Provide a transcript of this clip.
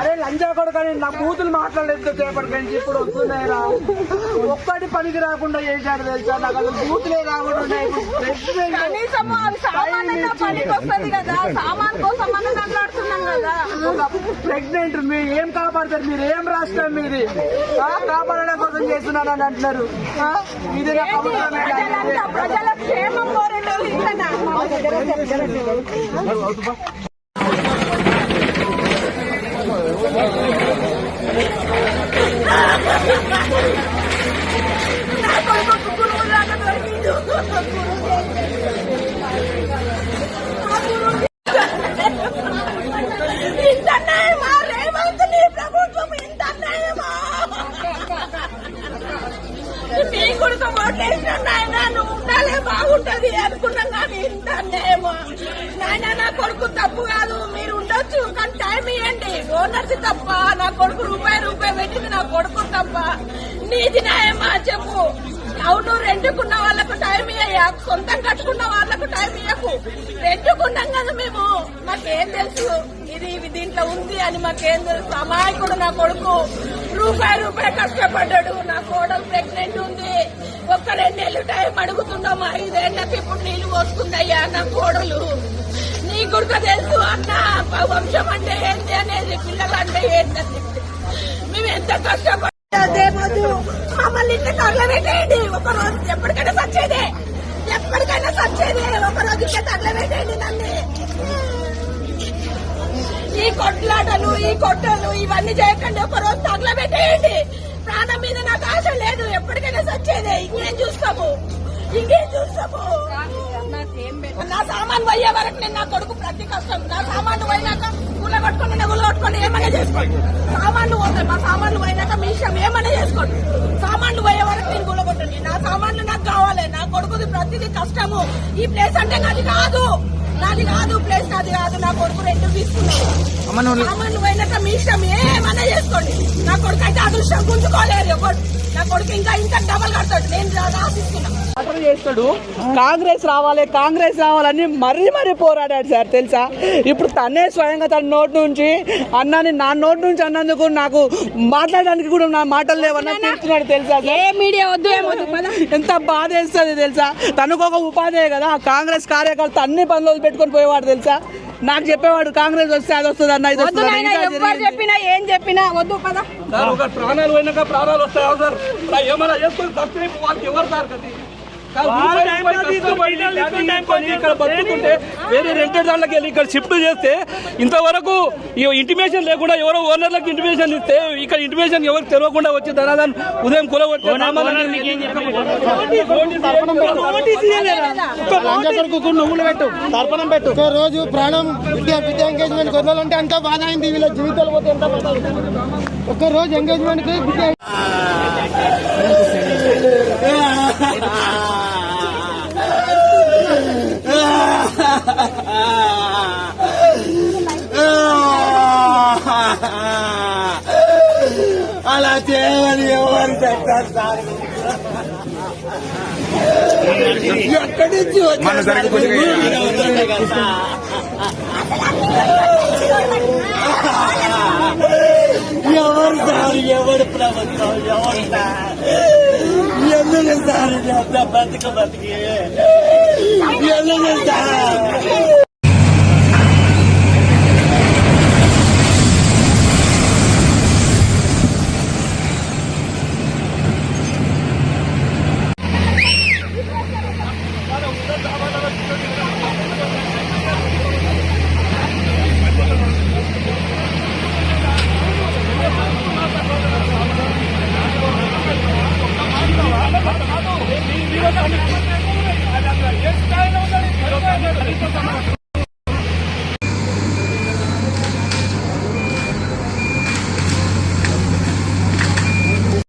అరే లంజా కొడుకని నా కూతులు మాట్లాడలేదు చేపటికి ఇప్పుడు వస్తున్నాయిరా ఒక్కటి పనికి రాకుండా చేశాడు తెలుసా? నాకు అసలు కూతులే రాకుండా ఉన్నాయి. ఇప్పుడు president కనీసం అవి సామాన్యంగా పనికి వస్తుంది కదా. సామాన్ కోసం మనం మాట్లాడుతున్నాం కదా. ఒక ప్రెగ్నెంట్ మీరు ఏం కాపాడతారు? మీరు ఏం రాష్ట్రం మీది? కాపాడడం కోసం చేస్తున్నానని అంటున్నారు. ఇది ప్రజల క్షేమం కోరేటోళ్ళు ఇంతనా నా కొడుకు కుక్కుడులాగా దొరికిండు. ఇంత అన్యాయమా? రేవంత్ నీ ప్రభుత్వం ఇంత అన్యాయమా? నీ కొడుకు ఓట్లేసిన నాయన నువ్వు ఉండాలే బాగుంటది అనుకున్నాం కానీ ఇంత అన్యాయమా నాయన నా కొడుకు తప్పు కాదు మీరు ఉండొచ్చు కానీ టైం ఇవ్వండి ఓనర్స్ తప్ప నా కొడుకు రూపాయి రూపాయి పెట్టింది నా కొడుకు నీది న్యాయమా చెప్పు. అవును రెండుకున్న వాళ్ళకు టైం ఇయ్యా సొంతం కట్టుకున్న వాళ్ళకు టైం ఇయ్యకు. రెండుకున్నాం కదా మేము. మాకేం తెలుసు? ఇది దీంట్లో ఉంది అని మాకేం తెలుసు? అమాయకుడు నా కొడుకు. రూపాయి రూపాయి కష్టపడ్డాడు. నా కోడలు ప్రెగ్నెంట్ ఉంది. ఒక్క రెండేళ్ళు టైం అడుగుతున్నాం ఐదేళ్ళకు ఇప్పుడు నీళ్ళు పోసుకుందయ్యా నా కోడలు. నీ కొడుకు తెలుసు అన్న వంశం అంటే ఏంటి అనేది పిల్లలు అంటే ఏంటని మేము ఎంత కష్టపడి దేవదు మమ్మల్ని పెట్టేయండి. ఒక రోజు ఎప్పటికైనా సచ్చేదే ఎప్పటికైనా సచ్చేదే ఒక రోజు ఇంటి తగలబెట్టేయండి నన్ను. ఈ కొట్లాటలు ఈ కొట్టలు ఇవన్నీ చేయకండి. ఒక రోజు తగలబెట్టేయండి ప్రాణం మీద నాకు ఆశ లేదు. ఎప్పటికైనా సచ్చేదే ఇంకేం చూస్తాము? ఇంకేం చూస్తాము? నా సామాన్ పోయే వరకు నేను నా కొడుకు ప్రతి కష్టం. నా సామాన్లు పోయినాక గుల్ల కొట్టుకొని నగులు కొట్టుకొని ఏమైనా చేసుకోండి. సామాన్లు పోతాయి. మా సామాన్లు పోయినాక మీ ఇష్టం ఏమైనా చేసుకోండి. సామాన్లు పోయే వరకు నేను గుల్ల కొట్టండి నా సామాన్లు నాకు కావాలి. నా కొడుకుది ప్రతిదీ కష్టము. ఈ ప్లేస్ అంటే నాది కాదు. నాది కాదు ప్లేస్ నాది కాదు. నా కొడుకు రెండు తీసుకున్నాడు. సామాన్లు పోయినాక మీ ఇష్టం ఏమైనా చేసుకోండి. నా కొడుకు అయితే అదృష్టం గుంజుకోలేరు ఎవరు? నా కొడుకు ఇంకా ఇంకా డబల్ కడతాడు. నేను రాసిస్తున్నా. చేస్తాడు. కాంగ్రెస్ రావాలి కాంగ్రెస్ రావాలని మరీ మరీ పోరాడాడు సార్ తెలుసా? ఇప్పుడు తనే స్వయంగా తన నోటి నుంచి అన్నాని నా నోటి నుంచి అన్నందుకు నాకు మాట్లాడడానికి కూడా నా మాటలు లేవన్నా తిడుతున్నాడు తెలుసా? ఏ మీడియా వద్దు ఎంత బాధ వేస్తుంది తెలుసా? తనకు ఒక ఉపాధే కదా కాంగ్రెస్ కార్యకర్త అన్ని పనులు పెట్టుకొని పోయేవాడు తెలుసా? నాకు చెప్పేవాడు కాంగ్రెస్ వస్తే అది వస్తుంది అన్న ఇది వస్తుంది. చెప్పినా ఏం చెప్పినా వద్దు పద. సార్ ఒక ప్రాణాలు పోయినాక ప్రాణాలు వస్తాయి సార్? ఏమైనా చేసుకొని తప్పే వాళ్ళకి ఎవరు సార్ కది? ఇక్కడ బతుకుంటే వేరే రెంటెడ్ దాంట్లోకి వెళ్ళి ఇక్కడ షిఫ్ట్ చేస్తే ఇంతవరకు ఈ ఇంటిమేషన్ లేకుండా ఎవరో ఓనర్లకు ఇంటిమేషన్ ఇస్తే ఇక్కడ ఇంటిమేషన్ ఎవరికి తెలియకుండా వచ్చి ధనాదాన్ని ఉదయం పెట్టు. తర్పణం పెట్టు. ఒక రోజు ప్రాణం విద్యా విద్యా ఎంగేజ్మెంట్ వదలాలంటే అంత బాధ అయింది. వీళ్ళ జీవితాలు పోతే ఎంత బాధ. ఒక్క రోజు ఎంగేజ్మెంట్కి విద్యా అలా చేయమని ఎవరు చెప్తారు సార్ ఎక్కడి నుంచి ఎవరు సార్? ఎవరు ప్రభుత్వం? ఎవరు సార్? ఎందుకు సార్? బతిక బతికి? ఎందుకు సార్? দাবা দাবা